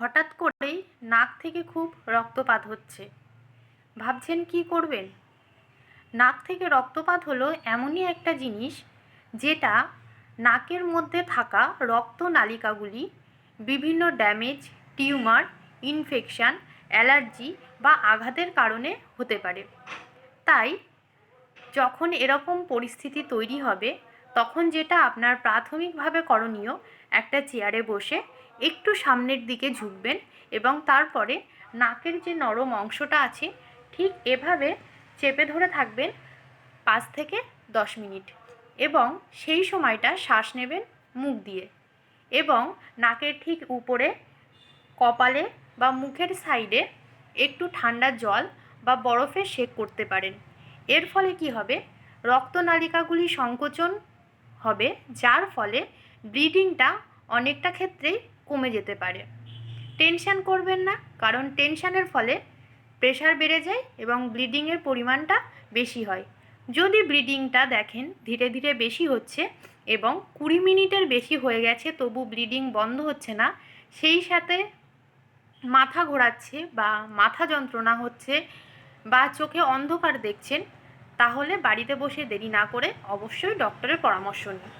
হঠাৎ করেই নাক থেকে খুব রক্তপাত হচ্ছে। ভাবছেন কি করবেন? নাক থেকে রক্তপাত হলো এমনই একটা জিনিস যেটা নাকের মধ্যে থাকা রক্তনালিকাগুলি বিভিন্ন ড্যামেজ, টিউমার, ইনফেকশান, অ্যালার্জি বা আঘাতের কারণে হতে পারে। তাই যখন এরকম পরিস্থিতি তৈরি হবে তখন যেটা আপনার প্রাথমিকভাবে করণীয়, একটা চেয়ারে বসে একটু সামনের দিকে ঝুঁকবেন এবং তারপরে নাকের যে নরম অংশটা আছে, ঠিক এভাবে চেপে ধরে থাকবেন পাঁচ থেকে দশ মিনিট এবং সেই সময়টা শ্বাস নেবেন মুখ দিয়ে এবং নাকের ঠিক উপরে, কপালে বা মুখের সাইডে একটু ঠান্ডা জল বা বরফে সেক করতে পারেন। এর ফলে কি হবে? রক্তনালিকাগুলি সংকোচন হবে, যার ফলে ব্লিডিংটা অনেকটা ক্ষেত্রেই কমে যেতে পারে। টেনশান করবেন না, কারণ টেনশানের ফলে প্রেশার বেড়ে যায় এবং ব্লিডিংয়ের পরিমাণটা বেশি হয়। যদি ব্লিডিংটা দেখেন, ধীরে ধীরে বেশি হচ্ছে এবং কুড়ি মিনিটের বেশি হয়ে গেছে, তবু ব্লিডিং বন্ধ হচ্ছে না, সেই সাথে মাথা ঘোরাচ্ছে বা মাথা যন্ত্রণা হচ্ছে বা চোখে অন্ধকার দেখছেন তাহলে বাড়িতে বসে দেরি না করে অবশ্যই ডক্টরের পরামর্শ নিন।